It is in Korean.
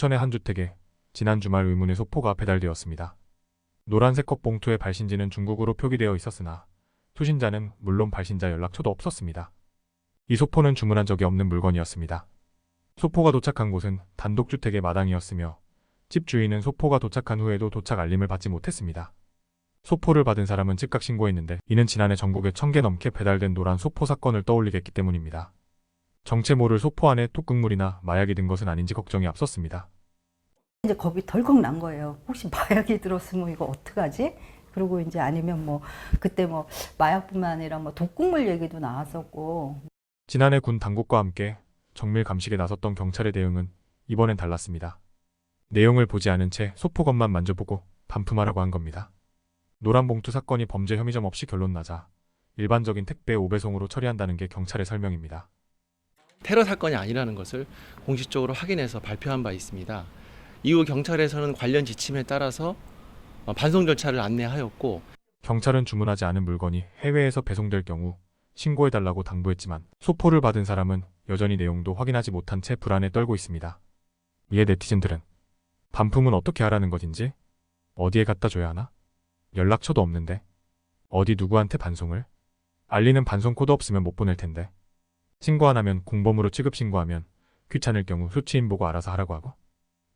천의 한 주택에 지난 주말 의문의 소포가 배달되었습니다. 노란색 컵 봉투의 발신지는 중국어로 표기되어 있었으나 수신자는 물론 발신자 연락처도 없었습니다. 이 소포는 주문한 적이 없는 물건이었습니다. 소포가 도착한 곳은 단독주택의 마당이었으며 집 주인은 소포가 도착한 후에도 도착 알림을 받지 못했습니다. 소포를 받은 사람은 즉각 신고했는데 이는 지난해 전국에 천개 넘게 배달된 노란 소포 사건을 떠올리게 했기 때문입니다. 정체 모를 소포 안에 톡극물이나 마약이 든 것은 아닌지 걱정이 앞섰습니다. 이제 겁이 덜컥 난 거예요. 혹시 마약이 들었으면 이거 어떡하지? 그리고 이제 아니면 뭐 그때 뭐 마약뿐만 아니라 뭐 독극물 얘기도 나왔었고 지난해 군 당국과 함께 정밀 감식에 나섰던 경찰의 대응은 이번엔 달랐습니다. 내용을 보지 않은 채 소포건만 만져보고 반품하라고 한 겁니다. 노란 봉투 사건이 범죄 혐의점 없이 결론 나자 일반적인 택배 오배송으로 처리한다는 게 경찰의 설명입니다. 테러 사건이 아니라는 것을 공식적으로 확인해서 발표한 바 있습니다. 이후 경찰에서는 관련 지침에 따라서 어, 반송 절차를 안내하였고 경찰은 주문하지 않은 물건이 해외에서 배송될 경우 신고해달라고 당부했지만 소포를 받은 사람은 여전히 내용도 확인하지 못한 채 불안에 떨고 있습니다. 이에 네티즌들은 반품은 어떻게 하라는 것인지 어디에 갖다 줘야 하나? 연락처도 없는데 어디 누구한테 반송을? 알리는 반송 코드 없으면 못 보낼 텐데 신고 안 하면 공범으로 취급 신고하면 귀찮을 경우 수치인 보고 알아서 하라고 하고